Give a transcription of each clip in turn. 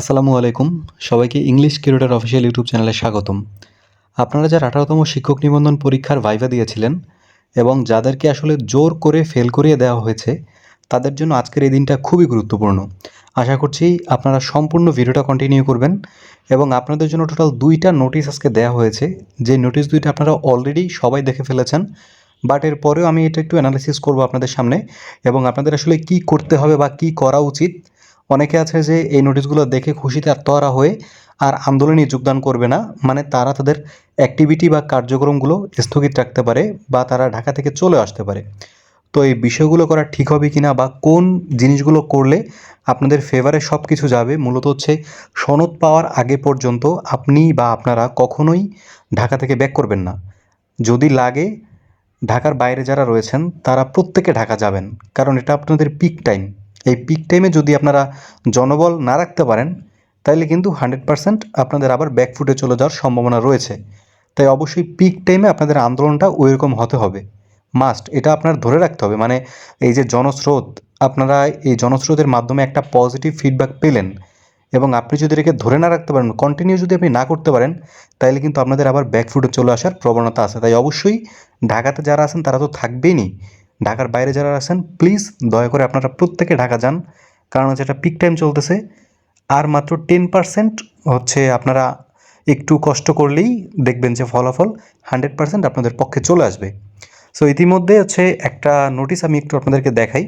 আসসালামু আলাইকুম। সবাইকে ইংলিশ কিউরেটার অফিসিয়াল ইউটিউব চ্যানেলে স্বাগতম। আপনারা যারা আঠারোতম শিক্ষক নিবন্ধন পরীক্ষার ভাইভা দিয়েছিলেন এবং যাদেরকে আসলে জোর করে ফেল করিয়ে দেওয়া হয়েছে, তাদের জন্য আজকের এই দিনটা খুবই গুরুত্বপূর্ণ। আশা করছি আপনারা সম্পূর্ণ ভিডিওটা কন্টিনিউ করবেন এবং আপনাদের জন্য টোটাল দুইটা নোটিশ আজকে দেওয়া হয়েছে। যে নোটিশ দুইটা আপনারা অলরেডি সবাই দেখে ফেলেছেন বাট এরপরেও আমি এটা একটু অ্যানালিসিস করব আপনাদের সামনে এবং আপনাদের আসলে কি করতে হবে বা কি করা উচিত অনেকে আছে যে এই নোটিশগুলো দেখে খুশিতে আত্মহারা হয়ে আর আন্দোলনে যোগদান করবে না। মানে তারা তাদের অ্যাক্টিভিটি বা কার্যক্রমগুলো স্থগিত রাখতে পারে বা তারা ঢাকা থেকে চলে আসতে পারে। তো এই বিষয়গুলো করা ঠিক হবে কি না বা কোন জিনিসগুলো করলে আপনাদের ফেভারে সব কিছু যাবে, মূলত হচ্ছে সনদ পাওয়ার আগে পর্যন্ত আপনি বা আপনারা কখনোই ঢাকা থেকে ব্যাক করবেন না। যদি লাগে, ঢাকার বাইরে যারা রয়েছেন তারা প্রত্যেকে ঢাকা যাবেন। কারণ এটা আপনাদের পিক টাইম এই পিক টাইমে যদি আপনারা জনবল না রাখতে পারেন তাহলে কিন্তু হান্ড্রেড পারসেন্ট আপনাদের আবার ব্যাকফুটে চলে যাওয়ার সম্ভাবনা রয়েছে। তাই অবশ্যই পিক টাইমে আপনাদের আন্দোলনটা ওইরকম হতে হবে। মাস্ট এটা আপনার ধরে রাখতে হবে। মানে এই যে জনস্রোত, আপনারা এই জনস্রোতের মাধ্যমে একটা পজিটিভ ফিডব্যাক পেলেন এবং আপনি যদি এটাকে ধরে না রাখতে পারেন কন্টিনিউ যদি আপনি না করতে পারেন তাহলে কিন্তু আপনাদের আবার ব্যাকফুটে চলে আসার প্রবণতা আছে। তাই অবশ্যই ঢাকাতে যারা আছেন, তারা তো থাকবেনই ঢাকার বাইরে যারা আছেন প্লিজ দয়া করে আপনারা প্রত্যেকে ঢাকা যান। কারণ হচ্ছে এটা পিক টাইম চলতেছে। আর মাত্র টেন পার্সেন্ট হচ্ছে আপনারা একটু কষ্ট করলেই দেখবেন যে ফলাফল হান্ড্রেড পার্সেন্ট আপনাদের পক্ষে চলে আসবে। সো ইতিমধ্যে হচ্ছে একটা নোটিশ আমি একটু আপনাদেরকে দেখাই।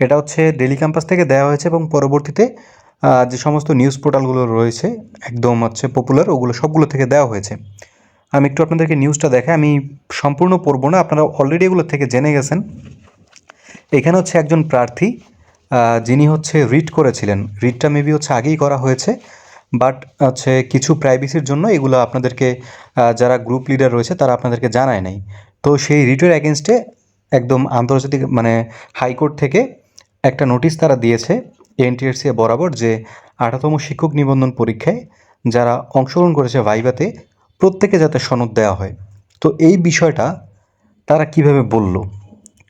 এটা হচ্ছে ডেলি ক্যাম্পাস থেকে দেওয়া হয়েছে এবং পরবর্তীতে যে সমস্ত নিউজ পোর্টালগুলো রয়েছে, একদম হচ্ছে পপুলার ওগুলো সবগুলো থেকে দেওয়া হয়েছে। আমি একটু আপনাদেরকে নিউজটা দেখাই। আমি সম্পূর্ণ পড়ব না, আপনারা অলরেডি এগুলো থেকে জেনে গেছেন। এখানে হচ্ছে একজন প্রার্থী যিনি হচ্ছে রিট করেছিলেন। রিটটা মেবি হচ্ছে আগেই করা হয়েছে বাট হচ্ছে কিছু প্রাইভেসির জন্য এগুলো আপনাদেরকে যারা গ্রুপ লিডার রয়েছে তারা আপনাদেরকে জানায় নাই। তো সেই রিটের অ্যাগেনস্টে একদম আন্তর্জাতিক মানে হাইকোর্ট থেকে একটা নোটিশ তারা দিয়েছে এনটিআরসি বরাবর যে আঠাতম শিক্ষক নিবন্ধন পরীক্ষায় যারা অংশগ্রহণ করেছে ভাইভাতে প্রত্যেকে যাতে সনদ দেওয়া হয়। তো এই বিষয়টা তারা কীভাবে বলল?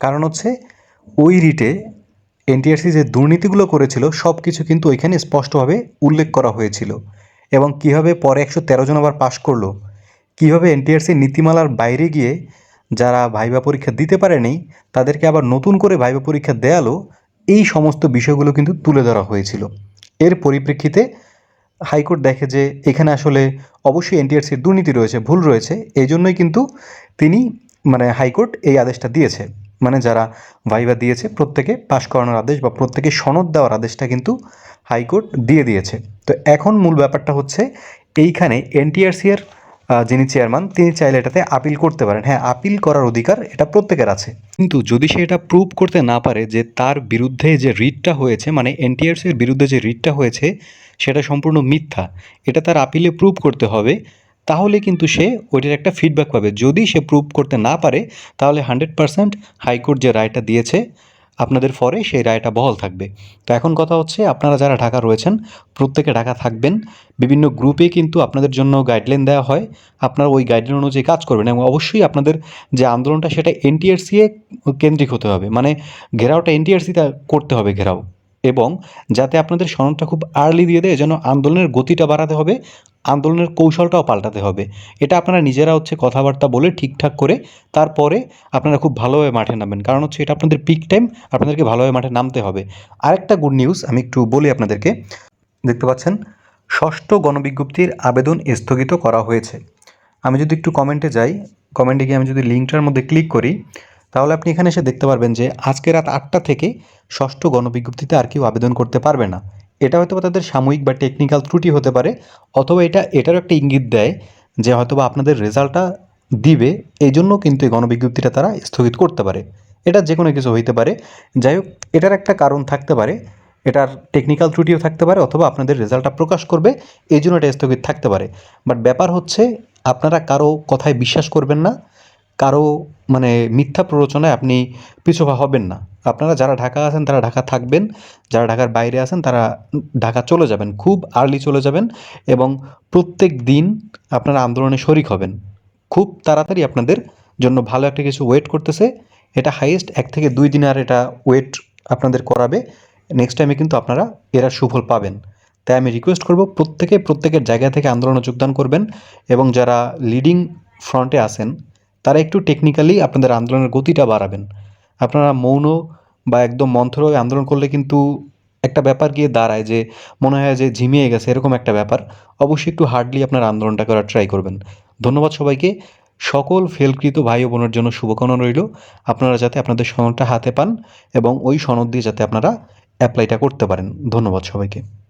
কারণ হচ্ছে ওই রিটে এনটিআরসি যে দুর্নীতিগুলো করেছিল সব কিছু কিন্তু ওইখানে স্পষ্টভাবে উল্লেখ করা হয়েছিল। এবং কীভাবে পরে একশো তেরো জন আবার পাশ করল? কীভাবে এনটিআরসি নীতিমালার বাইরে গিয়ে যারা ভাইবা পরীক্ষা দিতে পারেনি, তাদেরকে আবার নতুন করে ভাইবা পরীক্ষা দেয়ালো, এই সমস্ত বিষয়গুলো কিন্তু তুলে ধরা হয়েছিল। এর পরিপ্রেক্ষিতে হাইকোর্ট দেখে যে এখানে আসলে অবশ্যই এনটিআরসির দুর্নীতি রয়েছে, ভুল রয়েছে, এই জন্যই কিন্তু তিনি মানে হাইকোর্ট এই আদেশটা দিয়েছে। মানে যারা ভাইবা দিয়েছে, প্রত্যেকে পাশ করানোর আদেশ বা প্রত্যেকে সনদ দেওয়ার আদেশটা কিন্তু হাইকোর্ট দিয়ে দিয়েছে। তো এখন মূল ব্যাপারটা হচ্ছে, এইখানে এনটিআরসি এর যিনি চেয়ারম্যান, তিনি চাইলে এটাতে আপিল করতে পারেন। হ্যাঁ আপিল করার অধিকার এটা প্রত্যেকের আছে। কিন্তু যদি সে এটা প্রুভ করতে না পারে যে তার বিরুদ্ধে যে রিটটা হয়েছে মানে এনটিআরসির বিরুদ্ধে যে রিটটা হয়েছে সেটা সম্পূর্ণ মিথ্যা। এটা তার আপিলে প্রুভ করতে হবে। তাহলে কিন্তু সে ওইটার একটা ফিডব্যাক পাবে। যদি সে প্রুভ করতে না পারে, তাহলে হান্ড্রেড পারসেন্ট হাইকোর্ট যে রায়টা দিয়েছে, আপনাদের ফরে সেই রায়টা বহাল থাকবে। তো এখন কথা হচ্ছে, আপনারা যারা ঢাকা রয়েছেন, প্রত্যেকে ঢাকা থাকবেন। বিভিন্ন গ্রুপে কিন্তু আপনাদের জন্য গাইডলাইন দেওয়া হয়। আপনারা ওই গাইডলাইন অনুযায়ী কাজ করবেন এবং অবশ্যই আপনাদের যে আন্দোলনটা, সেটা এনটিআরসিএ কেন্দ্রিক হতে হবে। মানে ঘেরাওটা এনটিআরসিতে করতে হবে ঘেরাও। এবং যাতে আপনাদের সনদটা খুব আর্লি দিয়ে দেয়, যেন আন্দোলনের গতিটা বাড়াতে হবে, আন্দোলনের কৌশলটাও পাল্টাতে হবে। এটা আপনারা নিজেরা হচ্ছে কথাবার্তা বলে ঠিকঠাক করে তারপরে আপনারা খুব ভালোভাবে মাঠে নামবেন। কারণ হচ্ছে এটা আপনাদের পিক টাইম আপনাদেরকে ভালোভাবে মাঠে নামতে হবে। আরেকটা গুড নিউজ আমি একটু বলি আপনাদেরকে। দেখতে পাচ্ছেন, ষষ্ঠ গণবিজ্ঞপ্তির আবেদন স্থগিত করা হয়েছে। আমি যদি একটু কমেন্টে যাই কমেন্টে গিয়ে আমি যদি লিঙ্কটার মধ্যে ক্লিক করি তাহলে আপনি এখানে এসে দেখতে পারবেন যে আজকে রাত আটটা থেকে ষষ্ঠ গণবিজ্ঞপ্তিতে আর কেউ আবেদন করতে পারবে না। এটা হয়তো তাদের সাময়িক বা টেকনিক্যাল ত্রুটি হতে পারে, অথবা এটা, এটারও একটা ইঙ্গিত দেয় যে হয়তো বা আপনাদের রেজাল্টটা দিবে এই জন্য কিন্তু এই গণবিজ্ঞপ্তিটা তারা স্থগিত করতে পারে। এটা যে কোনো কিছু হইতে পারে। যাই হোক, এটার একটা কারণ থাকতে পারে, এটার টেকনিক্যাল ত্রুটিও থাকতে পারে, অথবা আপনাদের রেজাল্টটা প্রকাশ করবে এই জন্য এটা স্থগিত থাকতে পারে। বাট ব্যাপার হচ্ছে, আপনারা কারও কথায় বিশ্বাস করবেন না কারও মানে মিথ্যা প্ররোচনায় আপনি পিছুপা হবেন না। আপনারা যারা ঢাকা আছেন, তারা ঢাকা থাকবেন। যারা ঢাকার বাইরে আছেন, তারা ঢাকা চলে যাবেন, খুব আর্লি চলে যাবেন এবং প্রত্যেক দিন আপনারা আন্দোলনে শরিক হবেন। খুব তাড়াতাড়ি আপনাদের জন্য ভালো একটা কিছু ওয়েট করতেছে। এটা হাইয়েস্ট এক থেকে দুই দিন আর এটা ওয়েট আপনাদের করাবে। নেক্সট টাইমে কিন্তু আপনারা এরা সুফল পাবেন। তাই আমি রিকোয়েস্ট করব, প্রত্যেকে প্রত্যেকের জায়গা থেকে আন্দোলনে যোগদান করবেন এবং যারা লিডিং ফ্রন্টে আছেন তারা একটু টেকনিক্যালি আপনাদের আন্দোলনের গতিটা বাড়াবেন। আপনারা মৌন বা একদম মন্থর হয়ে আন্দোলন করলে কিন্তু একটা ব্যাপার গিয়ে দাঁড়ায় যে, মনে হয় যে ঝিমিয়ে গেছে, এরকম একটা ব্যাপার। অবশ্যই একটু হার্ডলি আপনার আন্দোলনটা করার ট্রাই করবেন। ধন্যবাদ সবাইকে। সকল ফেলকৃত ভাই ও বোনের জন্য শুভকামনা রইল। আপনারা যাতে আপনাদের সনদটা হাতে পান এবং ওই সনদ দিয়ে যাতে আপনারা অ্যাপ্লাইটা করতে পারেন। ধন্যবাদ সবাইকে।